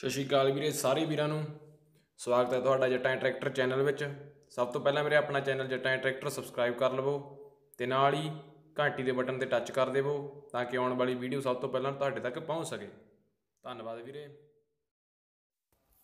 ਸਤਿ ਸ਼੍ਰੀ ਅਕਾਲ ਵੀਰੇ ਸਾਰੇ ਵੀਰਾਂ ਨੂੰ ਸਵਾਗਤ ਹੈ ਤੁਹਾਡਾ ਜੱਟਾਂ ਟਰੈਕਟਰ ਚੈਨਲ ਵਿੱਚ ਸਭ ਤੋਂ ਪਹਿਲਾਂ ਮੇਰੇ ਆਪਣਾ ਚੈਨਲ ਜੱਟਾਂ ਟਰੈਕਟਰ ਸਬਸਕ੍ਰਾਈਬ ਕਰ ਲਵੋ ਤੇ ਨਾਲ ਹੀ ਘੰਟੀ ਦੇ ਬਟਨ ਤੇ ਟੱਚ ਕਰ ਦੇਵੋ ਤਾਂ ਕਿ ਆਉਣ ਵਾਲੀ ਵੀਡੀਓ ਸਭ ਤੋਂ ਪਹਿਲਾਂ ਤੁਹਾਡੇ ਤੱਕ ਪਹੁੰਚ ਸਕੇ ਧੰਨਵਾਦ ਵੀਰੇ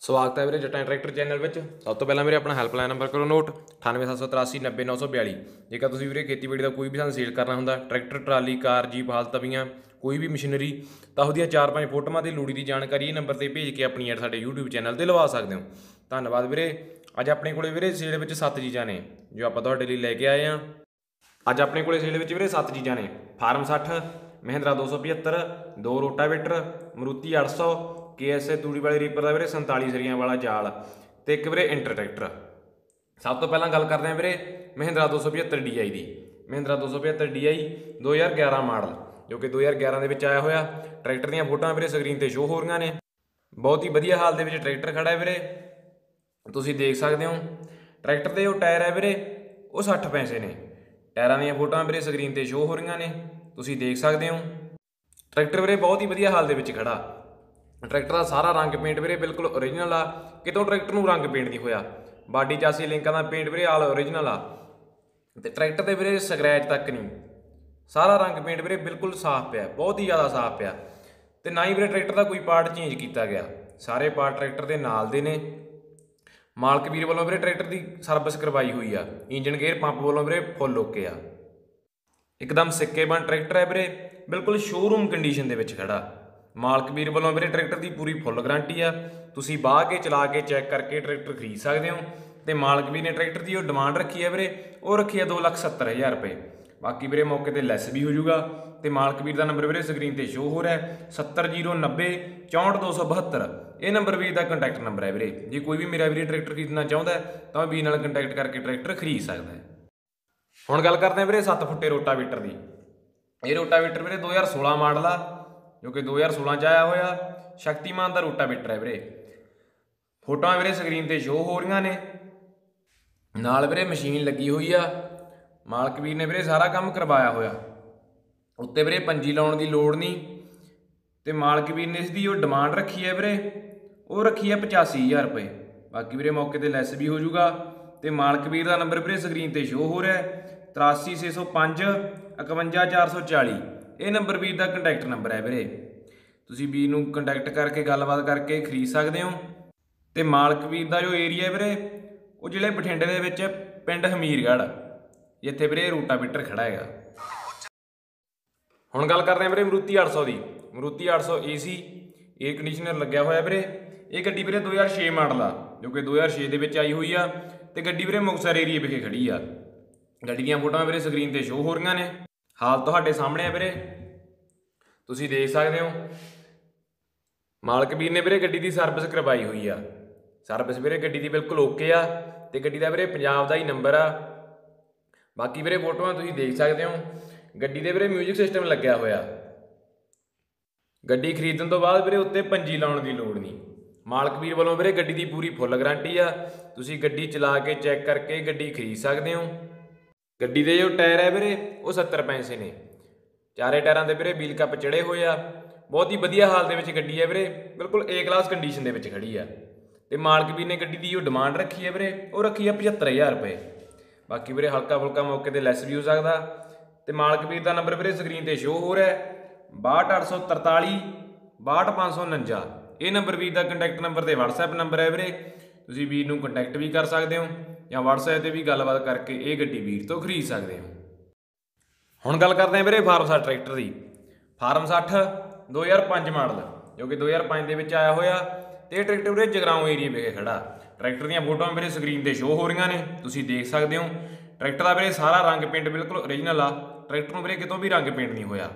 ਸਵਾਗਤ ਹੈ ਵੀਰੇ ਜੱਟਾਂ ਟਰੈਕਟਰ ਚੈਨਲ ਵਿੱਚ ਸਭ ਤੋਂ ਪਹਿਲਾਂ ਮੇਰੇ ਆਪਣਾ ਹੈਲਪਲਾਈਨ ਨੰਬਰ ਕਰੋ ਨੋਟ 9878390942 ਜੇਕਰ ਤੁਸੀਂ ਵੀਰੇ ਖੇਤੀਬਾੜੀ ਦਾ ਕੋਈ ਵੀ ਸਾਨੂੰ ਸੇਲ ਕਰਨਾ ਹੁੰਦਾ ਟਰੈਕਟਰ ਟਰਾਲੀ ਕਾਰ ਜੀਪ ਹਾਲ ਤਵੀਆਂ ਕੋਈ ਵੀ ਮਸ਼ੀਨਰੀ, ਤਾਂ ਉਹਦੀਆਂ 4-5 ਫੋਟੋਆਂ ਤੇ ਲੋੜੀ ਦੀ ਜਾਣਕਾਰੀ, ਇਹ ਨੰਬਰ ਤੇ ਭੇਜ ਕੇ ਆਪਣੀ ਐਡ ਸਾਡੇ YouTube ਚੈਨਲ ਤੇ ਲਵਾ ਸਕਦੇ ਹੋ। ਧੰਨਵਾਦ ਵੀਰੇ। ਅੱਜ ਆਪਣੇ ਕੋਲੇ ਵੀਰੇ ਸੇਲ ਵਿੱਚ 7 ਚੀਜ਼ਾਂ ਨੇ, ਜੋ ਆਪਾਂ ਤੁਹਾਡੇ ਲਈ ਲੈ ਕੇ ਆਏ ਆ ਅੱਜ ਆਪਣੇ ਕੋਲੇ ਸੇਲ ਵਿੱਚ ਵੀਰੇ 7 ਚੀਜ਼ਾਂ ਨੇ। ਫਾਰਮ 60 ਮਹਿੰਦਰਾ 275 ਦੋ ਰੋਟਾਵੇਟਰ, ਮਰੂਤੀ 800 KSA ਤੂੜੀ ਵਾਲੀ ਰੀਪਰ ਦਾ ਵੀਰੇ 47 ਸਰੀਆਂ ਵਾਲਾ ਜਾਲ ਤੇ ਇੱਕ ਵੀਰੇ ਇੰਟਰ ਟਰੈਕਟਰ ਸਭ ਤੋਂ ਪਹਿਲਾਂ ਗੱਲ ਕਰਦੇ ਹਾਂ ਵੀਰੇ ਮਹਿੰਦਰਾ 275 DI ਦੀ। Mahindra 275 DI 2011 model. ਜੋ ਕਿ 2011 ਦੇ ਵਿੱਚ ਆਇਆ ਹੋਇਆ। ਟਰੈਕਟਰ ਦੀਆਂ ਫੋਟੋਆਂ ਵੀਰੇ ਸਕਰੀਨ ਤੇ ਸ਼ੋ ਹੋ ਰਹੀਆਂ ਨੇ। ਬਹੁਤ ਹੀ ਵਧੀਆ ਹਾਲ ਦੇ ਵਿੱਚ ਟਰੈਕਟਰ ਖੜਾ ਹੈ ਵੀਰੇ। ਤੁਸੀਂ ਦੇਖ ਸਕਦੇ ਹੋ, ਟਰੈਕਟਰ ਦੇ ਉਹ ਟਾਇਰ ਹੈ ਵੀਰੇ, ਉਹ 60 ਪੈਸੇ ਨੇ। ਟਾਇਰਾਂ ਦੀਆਂ ਫੋਟੋਆਂ ਵੀਰੇ ਸਕਰੀਨ ਤੇ ਸ਼ੋ ਹੋ ਰਹੀਆਂ ਨੇ। ਤੁਸੀਂ ਦੇਖ ਸਕਦੇ ਹੋ, ਟਰੈਕਟਰ ਵੀਰੇ ਬਹੁਤ ਹੀ ਵਧੀਆ ਹਾਲ ਦੇ ਵਿੱਚ ਖੜਾ। ਟਰੈਕਟਰ ਦਾ ਸਾਰਾ ਰੰਗ ਪੇਂਟ ਵੀਰੇ ਬਿਲਕੁਲ ਓਰੀਜਨਲ ਆ। ਕਿਤੋਂ ਟਰੈਕਟਰ ਨੂੰ ਰੰਗ ਪੇਂਟ ਨਹੀਂ ਹੋਇਆ। ਬਾਡੀ ਚਾਸੀ ਲਿੰਕਾਂ ਦਾ ਪੇਂਟ ਵੀਰੇ ਆਲ ਓਰੀਜਨਲ ਆ। ਤੇ ਟਰੈਕਟਰ ਦੇ ਵੀਰੇ ਸਕ੍ਰੈਚ ਤੱਕ ਨਹੀਂ। ਸਾਰਾ ਰੰਗ ਪੇਂਟ ਵੀਰੇ ਬਿਲਕੁਲ ਸਾਫ਼ ਪਿਆ, ਬਹੁਤ ਹੀ ਜ਼ਿਆਦਾ ਸਾਫ਼ ਪਿਆ। ਤੇ ਨਾ ਹੀ ਵੀਰੇ ਟਰੈਕਟਰ ਦਾ ਕੋਈ ਪਾਰਟ ਚੇਂਜ ਕੀਤਾ ਗਿਆ। ਸਾਰੇ ਪਾਰਟ ਟਰੈਕਟਰ ਦੇ ਨਾਲ ਦੇ ਨੇ। ਮਾਲਕ ਵੀਰ ਵੱਲੋਂ ਵੀਰੇ ਟਰੈਕਟਰ ਦੀ ਸਰਵਿਸ ਕਰਵਾਈ ਹੋਈ ਆ। ਇੰਜਨ ਗੇਅਰ ਪੰਪ ਵੱਲੋਂ ਵੀਰੇ ਫੁੱਲ ਓਕੇ ਆ। ਇੱਕਦਮ ਸਿੱਕੇ ਬਣ ਟਰੈਕਟਰ ਹੈ ਵੀਰੇ। ਬਿਲਕੁਲ ਸ਼ੋਰੂਮ ਕੰਡੀਸ਼ਨ ਦੇ ਵਿੱਚ ਖੜਾ। ਮਾਲਕ ਵੀਰ ਵੱਲੋਂ ਵੀਰੇ ਟਰੈਕਟਰ ਦੀ ਪੂਰੀ ਫੁੱਲ ਗਾਰੰਟੀ ਆ। ਤੁਸੀਂ ਬਾਹ ਕੇ ਚਲਾ ਕੇ ਚੈੱਕ ਕਰਕੇ ਟਰੈਕਟਰ ਖਰੀਦ ਸਕਦੇ ਹੋ। ਤੇ ਮਾਲਕ ਵੀਰ ਨੇ ਟਰੈਕਟਰ ਦੀ ਉਹ ਡਿਮਾਂਡ ਰੱਖੀ ਹੈ ਵੀਰੇ। ਉਹ ਰੱਖੀ ਹੈ 270000 ਰੁਪਏ। ਬਾਕੀ ਵੀਰੇ ਮੌਕੇ ਤੇ ਲੈਸ ਵੀ ਹੋ ਜਾਊਗਾ ਤੇ ਮਾਲਕ ਵੀਰ ਦਾ ਨੰਬਰ ਵੀਰੇ ਸਕਰੀਨ ਤੇ ਸ਼ੋ ਹੋ ਰਿਹਾ ਹੈ। 70090 64272 ਇਹ ਨੰਬਰ ਵੀਰ ਦਾ ਕੰਟੈਕਟ ਨੰਬਰ ਹੈ ਵੀਰੇ। ਜੇ ਕੋਈ ਵੀ ਮੇਰਾ ਵੀਰੇ ਟਰੈਕਟਰ ਖਰੀਦਣਾ ਚਾਹੁੰਦਾ ਤਾਂ ਉਹ ਵੀਰ ਨਾਲ ਕੰਟੈਕਟ ਕਰਕੇ ਟਰੈਕਟਰ ਖਰੀਦ ਸਕਦਾ ਹੈ। ਹੁਣ ਗੱਲ ਕਰਦੇ ਹਾਂ ਵੀਰੇ 7 ਫੁੱਟੇ ਰੋਟਾਵੇਟਰ ਦੀ। ਇਹ ਰੋਟਾਵੇਟਰ ਵੀਰੇ 2016 ਮਾਡਲ ਆ, ਜੋ ਕਿ 2016 ਚ ਆਇਆ ਹੋਇਆ। ਸ਼ਕਤੀਮਾਨ ਦਾ ਰੋਟਾਵੇਟਰ ਹੈ ਵੀਰੇ। ਫੋਟੋਆਂ ਵੀਰੇ ਸਕਰੀਨ ਤੇ ਸ਼ੋ ਹੋ ਰਹੀਆਂ ਨੇ। ਨਾਲ ਵੀਰੇ ਮਸ਼ੀਨ ਲੱਗੀ ਹੋਈ ਆ। ਮਾਲਕ ਵੀਰ ਨੇ ਵੀਰੇ ਸਾਰਾ ਕੰਮ ਕਰਵਾਇਆ ਹੋਇਆ। ਉੱਤੇ ਵੀਰੇ ਪੰਜੀ ਲਾਉਣ ਦੀ ਲੋੜ ਨਹੀਂ। ਤੇ ਮਾਲਕ ਵੀਰ ਨੇ ਇਸ ਦੀ ਜੋ ਡਿਮਾਂਡ ਰੱਖੀ ਹੈ ਵੀਰੇ। ਉਹ ਰੱਖੀ ਹੈ 85000 ਰੁਪਏ। ਬਾਕੀ ਵੀਰੇ ਮੌਕੇ ਤੇ ਲੈਸ ਵੀ ਹੋ ਜਾਊਗਾ। ਤੇ ਮਾਲਕ ਵੀਰ ਦਾ ਨੰਬਰ ਵੀਰੇ ਸਕਰੀਨ ਤੇ ਸ਼ੋ ਹੋ ਰਿਹਾ ਹੈ। 83605 51440 ਇਹ ਨੰਬਰ ਵੀਰ ਦਾ ਕੰਟੈਕਟ ਨੰਬਰ ਹੈ ਵੀਰੇ। ਤੁਸੀਂ ਵੀਰ ਨੂੰ ਕੰਟੈਕਟ ਕਰਕੇ ਗੱਲਬਾਤ ਕਰਕੇ ਖਰੀਦ ਸਕਦੇ ਹੋ। ਤੇ ਮਾਲਕ ਵੀਰ ਦਾ ਜੋ ਏਰੀਆ ਵੀਰੇ, ਉਹ ਜਿਹੜੇ ਬਠਿੰਡੇ ਦੇ ਵਿੱਚ ਪਿੰਡ ਹਮੀਰਗੜ੍ਹ। ਜਿੱਥੇ ਵੀਰੇ ਰੂਟਾਵੀਟਰ ਖੜਾ ਹੈਗਾ। ਹੁਣ ਗੱਲ ਕਰਦੇ ਹਾਂ ਵੀਰੇ ਮਰੂਤੀ 800 ਦੀ। ਮਰੂਤੀ 800 AC 에ਅਰ ਕੰਡੀਸ਼ਨਰ ਲੱਗਿਆ ਹੋਇਆ ਵੀਰੇ। ਇਹ ਗੱਡੀ ਵੀਰੇ 2006 ਮਾਡਲ ਆ, ਜੋ ਕਿ 2006 ਦੇ ਵਿੱਚ ਆਈ ਹੋਈ ਆ ਤੇ ਗੱਡੀ ਵੀਰੇ ਮੁਕਤਸਰ ਏਰੀਆ ਵਿਖੇ ਖੜੀ ਆ। ਗੱਡੀ ਦੀਆਂ ਫੋਟੋਆਂ ਵੀਰੇ ਸਕਰੀਨ ਤੇ ਸ਼ੋ ਹੋ ਰਹੀਆਂ ਨੇ। ਹਾਲ ਤੁਹਾਡੇ ਸਾਹਮਣੇ ਆ ਵੀਰੇ। ਤੁਸੀਂ ਦੇਖ ਸਕਦੇ ਹੋ। ਮਾਲਕ ਵੀਰ ਨੇ ਵੀਰੇ ਗੱਡੀ ਦੀ ਸਰਵਿਸ ਕਰਵਾਈ ਹੋਈ ਆ। ਸਰਵਿਸ ਵੀਰੇ ਗੱਡੀ ਦੀ ਬਿਲਕੁਲ ਓਕੇ ਆ ਤੇ ਗੱਡੀ ਦਾ ਵੀਰੇ ਪੰਜਾਬ ਦਾ ਹੀ ਨੰਬਰ ਆ। ਬਾਕੀ ਵੀਰੇ ਫੋਟੋਆਂ ਤੁਸੀਂ ਦੇਖ ਸਕਦੇ ਹੋ। ਗੱਡੀ ਦੇ ਵੀਰੇ 뮤직 ਸਿਸਟਮ ਲੱਗਿਆ ਹੋਇਆ। ਗੱਡੀ ਖਰੀਦਣ ਤੋਂ ਬਾਅਦ ਵੀਰੇ ਉੱਤੇ ਪੰਜੀ ਲਾਉਣ ਦੀ ਲੋੜ ਨਹੀਂ। ਮਾਲਕ ਵੀਰ ਵੱਲੋਂ ਵੀਰੇ ਗੱਡੀ ਦੀ ਪੂਰੀ ਫੁੱਲ ਗਾਰੰਟੀ ਆ। ਤੁਸੀਂ ਗੱਡੀ ਚਲਾ ਕੇ ਚੈੱਕ ਕਰਕੇ ਗੱਡੀ ਖਰੀਦ ਸਕਦੇ ਹੋ। ਗੱਡੀ ਦੇ ਜੋ ਟਾਇਰ ਹੈ ਵੀਰੇ, ਉਹ 70 ਪੈਸੇ ਨੇ। ਚਾਰੇ ਟਾਇਰਾਂ ਦੇ ਵੀਰੇ ਵੀਲ ਕੱਪ ਚੜੇ ਹੋਏ ਆ। ਬਹੁਤ ਹੀ ਵਧੀਆ ਹਾਲ ਦੇ ਵਿੱਚ ਗੱਡੀ ਹੈ ਵੀਰੇ। ਬਿਲਕੁਲ ਏ ਕਲਾਸ ਕੰਡੀਸ਼ਨ ਦੇ ਵਿੱਚ ਖੜੀ ਆ। ਤੇ ਮਾਲਕ ਵੀਰ ਨੇ ਗੱਡੀ ਦੀ ਜੋ ਡਿਮਾਂਡ ਰੱਖੀ ਹੈ ਵੀਰੇ, ਉਹ ਰੱਖੀ ਹੈ 75000 ਰੁਪਏ। ਬਾਕੀ ਵੀਰੇ ਹਲਕਾ ਫੁਲਕਾ ਮੌਕੇ ਤੇ ਲੈਸ ਵੀ ਹੋ ਸਕਦਾ। ਤੇ ਮਾਲਕ ਵੀਰ ਦਾ ਨੰਬਰ ਵੀਰੇ ਸਕਰੀਨ ਤੇ ਸ਼ੋ ਹੋ ਰਿਹਾ ਹੈ। 62843 62549 ਇਹ ਨੰਬਰ ਵੀਰ ਦਾ ਕੰਟੈਕਟ ਨੰਬਰ ਤੇ WhatsApp ਨੰਬਰ ਹੈ ਵੀਰੇ। ਤੁਸੀਂ ਵੀਰ ਨੂੰ ਕੰਟੈਕਟ ਵੀ ਕਰ ਸਕਦੇ ਹੋ ਜਾਂ WhatsApp ਤੇ ਵੀ ਗੱਲਬਾਤ ਕਰਕੇ ਇਹ ਗੱਡੀ ਵੀਰ ਤੋਂ ਖਰੀਦ ਸਕਦੇ ਹੋ। ਹੁਣ ਗੱਲ ਕਰਦੇ ਹਾਂ ਵੀਰੇ ਫਾਰਮ 60 ਟਰੈਕਟਰ ਦੀ। ਫਾਰਮ 60 2005 ਮਾਡਲ, ਜੋ ਕਿ 2005 ਦੇ ਵਿੱਚ ਆਇਆ ਹੋਇਆ। ਤੇ ਇਹ ਟਰੈਕਟਰ ਵੀਰੇ ਜਗਰਾਉਂ ਏਰੀਆ ਵਿਖੇ ਖੜਾ। ਟਰੈਕਟਰ ਦੀਆਂ ਫੋਟੋਆਂ ਮੇਰੇ ਸਕਰੀਨ ਤੇ ਸ਼ੋ ਹੋ ਰਹੀਆਂ ਨੇ, ਤੁਸੀਂ ਦੇਖ ਸਕਦੇ ਹੋ। ਟਰੈਕਟਰ ਦਾ ਵੀਰੇ ਸਾਰਾ ਰੰਗ ਪੇਂਟ ਬਿਲਕੁਲ ਓਰੀਜਨਲ ਆ। ਟਰੈਕਟਰ ਨੂੰ ਵੀਰੇ ਕਿਤੋਂ ਵੀ ਰੰਗ ਪੇਂਟ ਨਹੀਂ ਹੋਇਆ।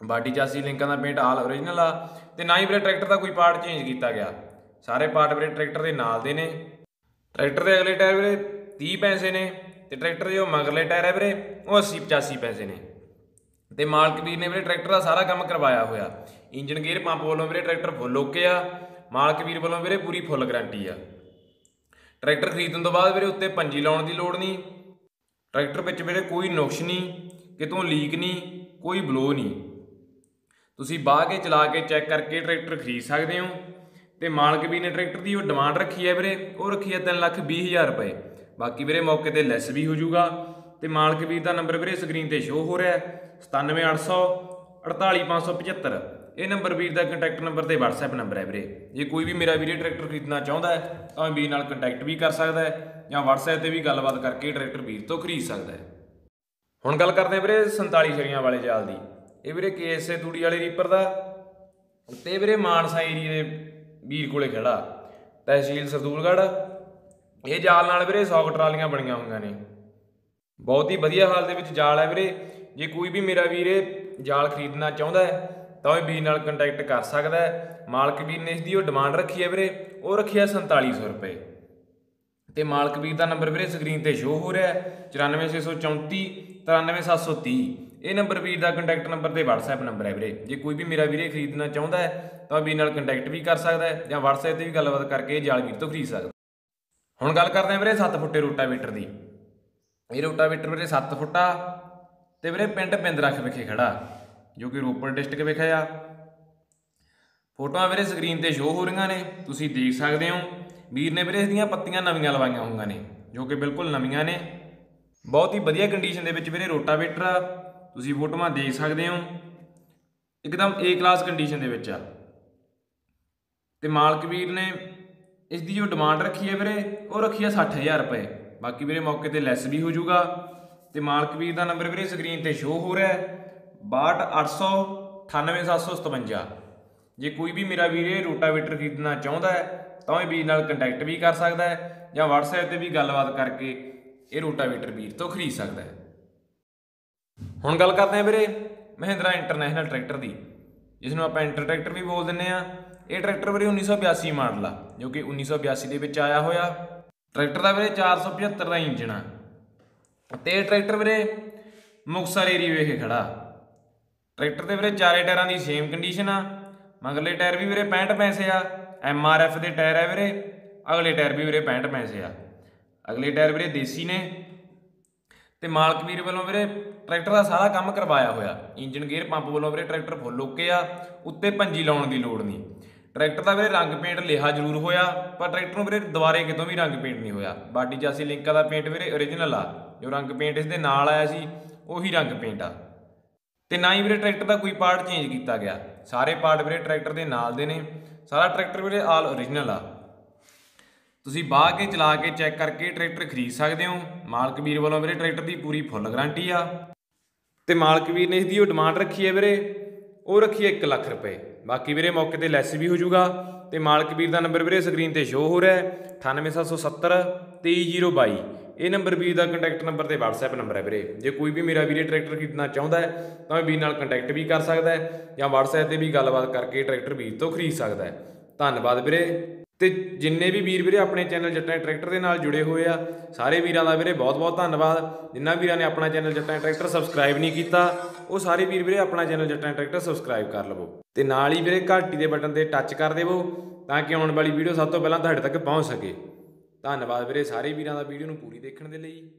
ਬਾਡੀ ਚਾਸੀ ਲਿੰਕਾਂ ਦਾ ਪੇਂਟ ਆਲ ਓਰੀਜਨਲ ਆ ਤੇ ਨਾ ਹੀ ਵੀਰੇ ਟਰੈਕਟਰ ਦਾ ਕੋਈ ਪਾਰਟ ਚੇਂਜ ਕੀਤਾ ਗਿਆ। ਸਾਰੇ ਪਾਰਟ ਵੀਰੇ ਟਰੈਕਟਰ ਦੇ ਨਾਲ ਦੇ ਨੇ। ਟਰੈਕਟਰ ਦੇ ਅਗਲੇ ਟਾਇਰ ਵੀਰੇ 30 ਪੈਸੇ ਨੇ ਤੇ ਟਰੈਕਟਰ ਦੇ ਜੋ ਮਗਰਲੇ ਟਾਇਰ ਹੈ ਵੀਰੇ, ਉਹ 80 85 ਪੈਸੇ ਨੇ। ਤੇ ਮਾਲਕ ਵੀਰ ਨੇ ਵੀਰੇ ਟਰੈਕਟਰ ਦਾ ਸਾਰਾ ਕੰਮ ਕਰਵਾਇਆ ਹੋਇਆ। ਇੰਜਨ ਗੇਅਰ ਪੰਪ ਵੱਲੋਂ ਵੀਰੇ ਟਰੈਕਟਰ ਫੁੱਲ ਓਕੇ ਆ। ਮਾਲਕ ਵੀਰ ਵੱਲੋਂ ਵੀਰੇ ਪੂਰੀ ਫੁੱਲ ਗਾਰੰਟੀ ਆ। ਟਰੈਕਟਰ ਖਰੀਦਣ ਤੋਂ ਬਾਅਦ ਵੀਰੇ ਉੱਤੇ ਪੰਜੀ ਲਾਉਣ ਦੀ ਲੋੜ ਨਹੀਂ। ਟਰੈਕਟਰ ਵਿੱਚ ਵੀਰੇ ਕੋਈ ਨੁਕਸ ਨਹੀਂ, ਕਿਤੋਂ ਲੀਕ ਨਹੀਂ, ਕੋਈ ਬਲੋ ਨਹੀਂ। ਤੁਸੀਂ ਬਾਹ ਕੇ ਚਲਾ ਕੇ ਚੈੱਕ ਕਰਕੇ ਟਰੈਕਟਰ ਖਰੀਦ ਸਕਦੇ ਹੋ ਤੇ ਮਾਲਕ ਵੀ ਨੇ ਟਰੈਕਟਰ ਦੀ ਉਹ ਡਿਮਾਂਡ ਰੱਖੀ ਹੈ ਵੀਰੇ, ਉਹ ਰੱਖੀ ਹੈ 3 ਲੱਖ 20 ਹਜ਼ਾਰ ਰੁਪਏ। ਬਾਕੀ ਵੀਰੇ ਮੌਕੇ ਤੇ ਲੈਸ ਵੀ ਹੋ ਜਾਊਗਾ ਤੇ ਮਾਲਕ ਵੀਰ ਦਾ ਨੰਬਰ ਵੀਰੇ ਸਕਰੀਨ ਤੇ ਸ਼ੋ ਹੋ ਰਿਹਾ ਹੈ 97800 48575 ਇਹ ਨੰਬਰ ਵੀਰ ਦਾ ਕੰਟੈਕਟ ਨੰਬਰ ਤੇ WhatsApp ਨੰਬਰ ਹੈ ਵੀਰੇ। ਜੇ ਕੋਈ ਵੀ ਮੇਰਾ ਵੀਰੇ ਟਰੈਕਟਰ ਖਰੀਦਣਾ ਚਾਹੁੰਦਾ ਹੈ, ਤਾਂ ਵੀਰ ਨਾਲ ਕੰਟੈਕਟ ਵੀ ਕਰ ਸਕਦਾ ਹੈ ਜਾਂ WhatsApp ਤੇ ਵੀ ਗੱਲਬਾਤ ਕਰਕੇ ਟਰੈਕਟਰ ਵੀਰ ਤੋਂ ਖਰੀਦ ਸਕਦਾ ਹੈ। ਹੁਣ ਗੱਲ ਕਰਦੇ ਹਾਂ ਵੀਰੇ 47 ਸ਼ਰੀਆਂ ਵਾਲੇ ਜਾਲ ਦੀ। ਇਹ ਵੀਰੇ ਕੇਐਸਏ ਤੂੜੀ ਵਾਲੇ ਰੀਪਰ ਦਾ। ਤੇ ਵੀਰੇ ਮਾਨਸਾ ਏਰੀਏ ਦੇ ਵੀਰ ਕੋਲੇ ਖੜਾ। ਤਹਿਸੀਲ ਸਰਦੂਲਗੜ੍ਹ। ਇਹ ਜਾਲ ਨਾਲ ਵੀਰੇ 100 ਟਰਾਲੀਆਂ ਬਣੀਆਂ ਹੋਈਆਂ ਨੇ। ਬਹੁਤ ਹੀ ਵਧੀਆ ਹਾਲ ਦੇ ਵਿੱਚ ਜਾਲ ਹੈ ਵੀਰੇ। ਜੇ ਕੋਈ ਵੀ ਮੇਰਾ ਵੀਰੇ ਜਾਲ ਖਰੀਦਣਾ ਚਾਹੁੰਦਾ ਹੈ ਤਾਂ ਉਹ ਵੀਰ ਨਾਲ ਕੰਟੈਕਟ ਕਰ ਸਕਦਾ ਹੈ। ਮਾਲਕ ਵੀਰ ਨੇ ਇਸ ਦੀ ਉਹ ਡਿਮਾਂਡ ਰੱਖੀ ਹੈ ਵੀਰੇ। ਉਹ ਰੱਖੀ ਹੈ 4700 ਰੁਪਏ। ਤੇ ਮਾਲਕ ਵੀਰ ਦਾ ਨੰਬਰ ਵੀਰੇ ਸਕਰੀਨ ਤੇ ਸ਼ੋ ਹੋ ਰਿਹਾ ਹੈ। 94634 93730 ਇਹ ਨੰਬਰ ਵੀਰ ਦਾ ਕੰਟੈਕਟ ਨੰਬਰ ਤੇ WhatsApp ਨੰਬਰ ਹੈ ਵੀਰੇ। ਜੇ ਕੋਈ ਵੀ ਮੇਰਾ ਵੀਰੇ ਖਰੀਦਣਾ ਚਾਹੁੰਦਾ ਹੈ, ਤਾਂ ਵੀਰ ਨਾਲ ਕੰਟੈਕਟ ਵੀ ਕਰ ਸਕਦਾ ਹੈ ਜਾਂ WhatsApp ਤੇ ਵੀ ਗੱਲਬਾਤ ਕਰਕੇ ਇਹ ਜਾਲ ਵੀਰ ਤੋਂ ਖਰੀਦ ਸਕਦਾ ਹੁਣ ਗੱਲ ਕਰਦੇ ਹਾਂ ਵੀਰੇ 7 ਫੁੱਟੇ ਰੋਟਾਵੇਟਰ ਦੀ। ਇਹ ਰੋਟਾਵੇਟਰ ਵੀਰੇ 7 ਫੁੱਟਾ ਤੇ ਵੀਰੇ ਪਿੰਡ ਪਿੰਦਰਖ ਵਿਖੇ ਖੜਾ। ਜੋ ਕਿ ਰੋਪੜ ਡਿਸਟ੍ਰਿਕਟ ਵਿਖੇ ਆ। ਫੋਟੋਆਂ ਵੀਰੇ ਸਕਰੀਨ ਤੇ ਸ਼ੋ ਹੋ ਰਹੀਆਂ ਨੇ, ਤੁਸੀਂ ਦੇਖ ਸਕਦੇ ਹੋ। ਵੀਰ ਨੇ ਵੀਰੇ ਇਸ ਦੀਆਂ ਪੱਤੀਆਂ ਨਵੀਆਂ ਲਵਾਈਆਂ ਹੋਈਆਂ ਨੇ, ਜੋ ਕਿ ਬਿਲਕੁਲ ਨਵੀਆਂ ਨੇ। ਬਹੁਤ ਹੀ ਵਧੀਆ ਕੰਡੀਸ਼ਨ ਦੇ ਵਿੱਚ ਵੀਰੇ ਰੋਟਾਵੇਟਰ ਆ, ਤੁਸੀਂ ਫੋਟੋਆਂ ਦੇਖ ਸਕਦੇ ਹੋ। ਇੱਕਦਮ ਏ ਕਲਾਸ ਕੰਡੀਸ਼ਨ ਦੇ ਵਿੱਚ ਆ। ਤੇ ਮਾਲਕ ਵੀਰ ਨੇ ਇਸ ਦੀ ਜੋ ਡਿਮਾਂਡ ਰੱਖੀ ਹੈ ਵੀਰੇ, ਉਹ ਰੱਖੀ ਹੈ 60000 ਰੁਪਏ। ਬਾਕੀ ਵੀਰੇ ਮੌਕੇ ਤੇ ਲੈਸ ਵੀ ਹੋ ਜਾਊਗਾ। ਤੇ ਮਾਲਕ ਵੀਰ ਦਾ ਨੰਬਰ ਵੀਰੇ ਸਕਰੀਨ ਤੇ ਸ਼ੋ ਹੋ ਰਿਹਾ ਹੈ। 62800 98757 ਜੇ ਕੋਈ ਵੀ ਮੇਰਾ ਵੀਰੇ ਰੋਟਾਵੇਟਰ ਖਰੀਦਣਾ ਚਾਹੁੰਦਾ ਹੈ, ਤਾਂ ਇਹ ਵੀਰ ਨਾਲ ਕੰਟੈਕਟ ਵੀ ਕਰ ਸਕਦਾ ਹੈ ਜਾਂ WhatsApp ਤੇ ਵੀ ਗੱਲਬਾਤ ਕਰਕੇ ਇਹ ਰੋਟਾਵੇਟਰ ਵੀਰ ਤੋਂ ਖਰੀਦ ਸਕਦਾ ਹੈ। ਹੁਣ ਗੱਲ ਕਰਦੇ ਹਾਂ ਵੀਰੇ ਮਹਿੰਦਰਾ ਇੰਟਰਨੈਸ਼ਨਲ ਟਰੈਕਟਰ ਦੀ ਜਿਸ ਨੂੰ ਆਪਾਂ ਇੰਟਰ ਟਰੈਕਟਰ ਵੀ ਬੋਲ ਦਿੰਨੇ ਆ ਇਹ ਟਰੈਕਟਰ ਵੀਰੇ 1982 ਮਾਡਲ ਆ, ਜੋ ਕਿ 1982 ਦੇ ਵਿੱਚ ਆਇਆ ਹੋਇਆ। ਟਰੈਕਟਰ ਦਾ ਵੀਰੇ 475 ਦਾ ਇੰਜਣ ਆ। ਤੇ ਇਹ ਟਰੈਕਟਰ ਵੀਰੇ ਮੁਕਸਰ ਏਰੀਏ ਵਿਖੇ ਖੜਾ। ਟਰੈਕਟਰ ਦੇ ਵੀਰੇ ਚਾਰੇ ਟਾਇਰਾਂ ਦੀ ਸੇਮ ਕੰਡੀਸ਼ਨ ਆ। ਮਗਰਲੇ ਟਾਇਰ ਵੀ ਵੀਰੇ 65 ਪੈਸੇ ਆ। ਐਮ ਆਰ ਐਫ ਦੇ ਟਾਇਰ ਆ ਵੀਰੇ। ਅਗਲੇ ਟਾਇਰ ਵੀ ਵੀਰੇ 65 ਪੈਸੇ ਆ। ਅਗਲੇ ਟਾਇਰ ਵੀਰੇ ਦੇਸੀ ਨੇ। ਤੇ ਮਾਲਕ ਵੀਰ ਵੱਲੋਂ ਵੀਰੇ ਟਰੈਕਟਰ ਦਾ ਸਾਰਾ ਕੰਮ ਕਰਵਾਇਆ ਹੋਇਆ। ਇੰਜਨ ਗੇਅਰ ਪੰਪ ਵੱਲੋਂ ਵੀਰੇ ਟਰੈਕਟਰ ਫੁੱਲ ਓਕੇ ਆ। ਉੱਤੇ ਪੰਜੀ ਲਾਉਣ ਦੀ ਲੋੜ ਨਹੀਂ। ਟਰੈਕਟਰ ਦਾ ਵੀਰੇ ਰੰਗ ਪੇਂਟ ਲਿਹਾ ਜ਼ਰੂਰ ਹੋਇਆ, ਪਰ ਟਰੈਕਟਰ ਨੂੰ ਵੀਰੇ ਦੁਬਾਰੇ ਕਿਤੋਂ ਵੀ ਰੰਗ ਪੇਂਟ ਨਹੀਂ ਹੋਇਆ। ਬਾਡੀ ਚਾਸੀ ਲਿੰਕਾਂ ਦਾ ਪੇਂਟ ਵੀਰੇ origignal ਆ। ਜੋ ਰੰਗ ਪੇਂਟ ਇਸ ਦੇ ਨਾਲ ਆਇਆ ਸੀ, ਉਹੀ ਰੰਗ ਪੇਂਟ ਆ। ਤੇ ਨਾ ਹੀ ਵੀਰੇ ਟਰੈਕਟਰ ਦਾ ਕੋਈ ਪਾਰਟ ਚੇਂਜ ਕੀਤਾ ਗਿਆ। ਸਾਰੇ ਪਾਰਟ ਵੀਰੇ ਟਰੈਕਟਰ ਦੇ ਨਾਲ ਦੇ ਨੇ। ਸਾਰਾ ਟਰੈਕਟਰ ਵੀਰੇ ਆਲ origignal ਆ। ਤੁਸੀਂ ਬਾਹ ਕੇ ਚਲਾ ਕੇ ਚੈੱਕ ਕਰਕੇ ਟਰੈਕਟਰ ਖਰੀਦ ਸਕਦੇ ਹੋ। ਮਾਲਕ ਵੀਰ ਵੱਲੋਂ ਵੀਰੇ ਟਰੈਕਟਰ ਦੀ ਪੂਰੀ ਫੁੱਲ ਗਾਰੰਟੀ ਆ। ਤੇ ਮਾਲਕ ਵੀਰ ਨੇ ਇਸ ਦੀ ਉਹ ਡਿਮਾਂਡ ਰੱਖੀ ਹੈ ਵੀਰੇ। ਉਹ ਰੱਖੀ ਹੈ 1 ਲੱਖ ਰੁਪਏ। ਬਾਕੀ ਵੀਰੇ ਮੌਕੇ ਤੇ ਲੈਸ ਵੀ ਹੋ ਜਾਊਗਾ। ਤੇ ਮਾਲਕ ਵੀਰ ਦਾ ਨੰਬਰ ਵੀਰੇ ਸਕਰੀਨ ਤੇ ਸ਼ੋ ਹੋ ਰਿਹਾ ਹੈ। 98770 23022 ਇਹ ਨੰਬਰ ਵੀਰ ਦਾ ਕੰਟੈਕਟ ਨੰਬਰ ਤੇ WhatsApp ਨੰਬਰ ਹੈ ਵੀਰੇ। ਜੇ ਕੋਈ ਵੀ ਮੇਰਾ ਵੀਰੇ ਟਰੈਕਟਰ ਖਰੀਦਣਾ ਚਾਹੁੰਦਾ ਹੈ, ਤਾਂ ਉਹ ਵੀਰ ਨਾਲ ਕੰਟੈਕਟ ਵੀ ਕਰ ਸਕਦਾ ਹੈ ਜਾਂ WhatsApp ਤੇ ਵੀ ਗੱਲਬਾਤ ਕਰਕੇ ਟਰੈਕਟਰ ਵੀਰ ਤੋਂ ਖਰੀਦ ਸਕਦਾ ਹੈ। ਧੰਨਵਾਦ ਵੀਰੇ। ਤੇ ਜਿੰਨੇ ਵੀ ਵੀਰ ਵੀਰੇ ਆਪਣੇ ਚੈਨਲ ਜੱਟਾਂ ਟਰੈਕਟਰ ਦੇ ਨਾਲ ਜੁੜੇ ਹੋਏ ਆ, ਸਾਰੇ ਵੀਰਾਂ ਦਾ ਵੀਰੇ ਬਹੁਤ-ਬਹੁਤ ਧੰਨਵਾਦ। ਜਿਨ੍ਹਾਂ ਵੀਰਾਂ ਨੇ ਆਪਣਾ ਚੈਨਲ ਜੱਟਾਂ ਟਰੈਕਟਰ ਸਬਸਕ੍ਰਾਈਬ ਨਹੀਂ ਕੀਤਾ, ਉਹ ਸਾਰੇ ਵੀਰ ਵੀਰੇ ਆਪਣਾ ਚੈਨਲ ਜੱਟਾਂ ਟਰੈਕਟਰ ਸਬਸਕ੍ਰਾਈਬ ਕਰ ਲਵੋ। ਤੇ ਨਾਲ ਹੀ ਵੀਰੇ ਘੰਟੀ ਦੇ ਬਟਨ ਤੇ ਟੱਚ ਕਰ ਦੇਵੋ, ਤਾਂ ਕਿ ਆਉਣ ਵਾਲੀ ਵੀਡੀਓ ਸਭ ਤੋਂ ਪਹਿਲਾਂ ਤੁਹਾਡੇ ਤੱਕ ਪਹੁੰਚ ਸਕੇ। ਧੰਨਵਾਦ ਵੀਰੇ ਸਾਰੇ ਵੀਰਾਂ ਦਾ ਵੀਡੀਓ ਨੂੰ ਪੂਰੀ ਦੇਖਣ ਦੇ ਲਈ।